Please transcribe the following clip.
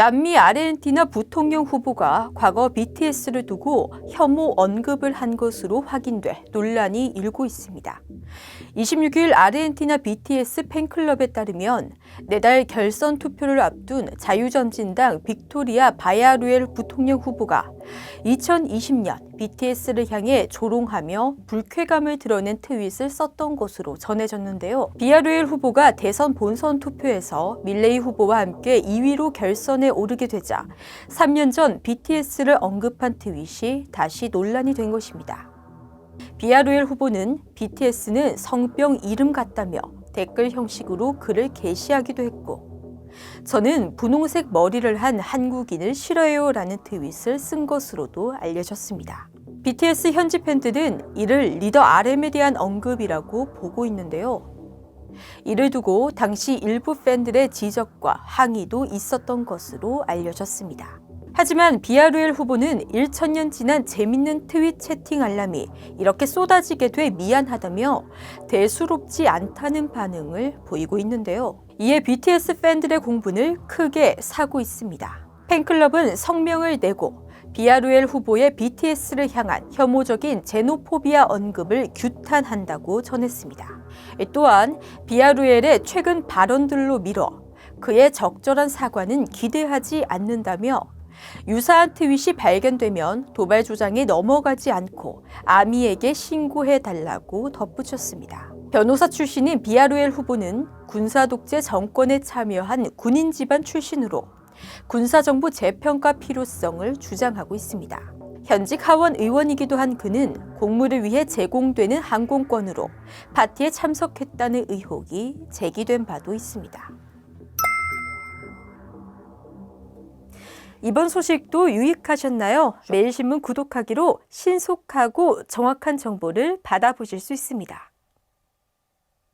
남미 아르헨티나 부통령 후보가 과거 BTS를 두고 혐오 언급을 한 것으로 확인돼 논란이 일고 있습니다. 26일 아르헨티나 BTS 팬클럽에 따르면 내달 결선 투표를 앞둔 자유전진당 빅토리아 바야루엘 부통령 후보가 2020년 BTS를 향해 조롱하며 불쾌감을 드러낸 트윗을 썼던 것으로 전해졌는데요. 비아루엘 후보가 대선 본선 투표에서 밀레이 후보와 함께 2위로 결선에 오르게 되자 3년 전 BTS를 언급한 트윗이 다시 논란이 된 것입니다. 비아루엘 후보는 BTS는 성병 이름 같다며 댓글 형식으로 글을 게시하기도 했고 저는 분홍색 머리를 한 한국인을 싫어해요 라는 트윗을 쓴 것으로도 알려졌습니다. BTS 현지 팬들은 이를 리더 RM에 대한 언급이라고 보고 있는데요. 이를 두고 당시 일부 팬들의 지적과 항의도 있었던 것으로 알려졌습니다. 하지만 비아루엘 후보는 1천년 지난 재밌는 트윗 채팅 알람이 이렇게 쏟아지게 돼 미안하다며 대수롭지 않다는 반응을 보이고 있는데요. 이에 BTS 팬들의 공분을 크게 사고 있습니다. 팬클럽은 성명을 내고 비아루엘 후보의 BTS를 향한 혐오적인 제노포비아 언급을 규탄한다고 전했습니다. 또한 비아루엘의 최근 발언들로 미뤄 그의 적절한 사과는 기대하지 않는다며 유사한 트윗이 발견되면 도발 조장에 넘어가지 않고 아미에게 신고해 달라고 덧붙였습니다. 변호사 출신인 비아루엘 후보는 군사 독재 정권에 참여한 군인 집안 출신으로 군사정부 재평가 필요성을 주장하고 있습니다. 현직 하원 의원이기도 한 그는 공무를 위해 제공되는 항공권으로 파티에 참석했다는 의혹이 제기된 바도 있습니다. 이번 소식도 유익하셨나요? 매일신문 구독하기로 신속하고 정확한 정보를 받아보실 수 있습니다.